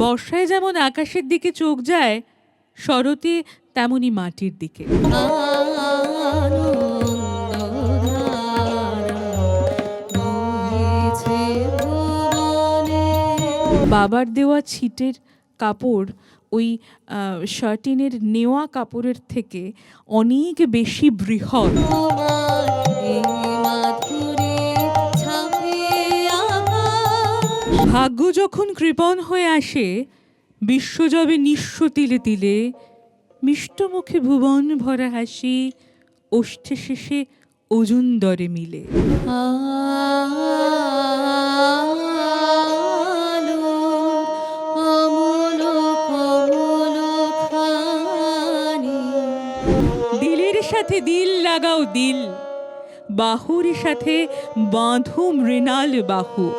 বর্ষায় যেমন আকাশের দিকে চোখ যায় শরতে তেমনি মাটির দিকে। বাবার দেওয়া ছিটের কাপড় ওই শার্টিনের নেওয়া কাপড়ের থেকে অনেক বেশি বৃহৎ। ভাগ্য যখন কৃপণ হয়ে আসে বিশ্বজবে নিঃস্ব তিলে তিলে মিষ্টমুখে ভুবন ভরা হাসি, ওষ্ঠে শেষে ওজন দরে মিলে। দিলের সাথে দিল লাগাও দিল বাহুর সাথে বাঁধো মৃণাল বাহু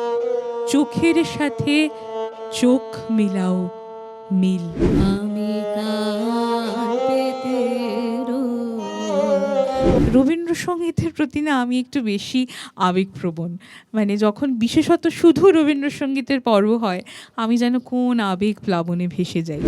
চোখের সাথে চোখ মিলাও মিল। আমি। রবীন্দ্রসঙ্গীতের প্রতি না আমি একটু বেশি আবেগপ্রবণ। মানে যখন বিশেষত শুধু রবীন্দ্রসঙ্গীতের পর্ব হয় আমি যেন কোন আবেগ প্লাবনে ভেসে যাই।